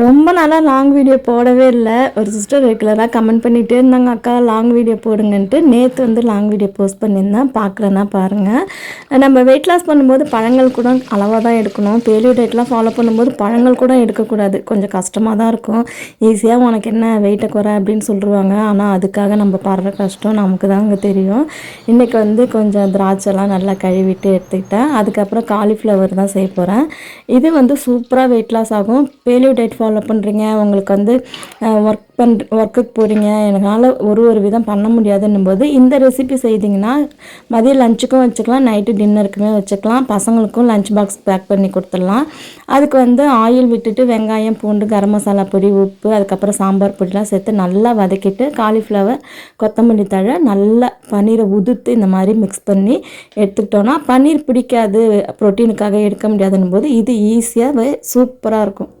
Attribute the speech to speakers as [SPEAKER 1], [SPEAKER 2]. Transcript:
[SPEAKER 1] ரொம்ப நாளாக long video போடவே இல்லை. ஒரு சிஸ்டர் ரெகுலராக கமெண்ட் பண்ணிகிட்டே இருந்தாங்க. அக்கா லாங் வீடியோ போடுங்கன்ட்டு நேற்று வந்து லாங் வீடியோ போஸ்ட் பண்ணியிருந்தேன். பார்க்கலன்னா பாருங்கள் நம்ம வெயிட் லாஸ் பண்ணும்போது பழங்கள் கூட அளவாக தான் எடுக்கணும். பேலியோ டேட்லாம் ஃபாலோ பண்ணும்போது பழங்கள் கூட எடுக்கக்கூடாது. கொஞ்சம் கஷ்டமாக தான் இருக்கும். ஈஸியாக உனக்கு என்ன வெயிட்டை குறை? அப்படின்னு சொல்லிடுவாங்க ஆனால் அதுக்காக நம்ம படுற கஷ்டம் நமக்கு தாங்க தெரியும். இன்றைக்கி வந்து கொஞ்சம் திராட்சைலாம் நல்லா கழுவிட்டு எடுத்துக்கிட்டேன். அதுக்கப்புறம் காலிஃப்ளவர் தான் செய்ய போகிறேன் இது வந்து சூப்பராக வெயிட் லாஸ் ஆகும். பேலியோ டேட் ஃபாலோ பண்ணுறீங்க உங்களுக்கு வந்து ஒர்க் பண் ஒர்க்குக்கு போகிறீங்க என்னால் ஒரு ஒரு விதம் பண்ண முடியாதுன்னும் போது இந்த ரெசிபி செய்தீங்கன்னா மதியம் லஞ்சுக்கும் வச்சுக்கலாம் நைட்டு டின்னருக்குமே வச்சுக்கலாம். பசங்களுக்கும் லஞ்ச் பாக்ஸ் பேக் பண்ணி கொடுத்துடலாம். அதுக்கு வந்து ஆயில் விட்டுட்டு வெங்காயம் பூண்டு கரம் மசாலா பொடி உப்பு அதுக்கப்புறம் சாம்பார் பொடிலாம் சேர்த்து நல்லா வதக்கிட்டு காலிஃப்ளவர் கொத்தமல்லி தழை நல்லா பன்னீரை உதுத்து இந்த மாதிரி மிக்ஸ் பண்ணி எடுத்துக்கிட்டோன்னா பன்னீர் பிடிக்காது ப்ரோட்டீனுக்காக எடுக்க முடியாதுன்னும் போது இது ஈஸியாக சூப்பராக இருக்கும்.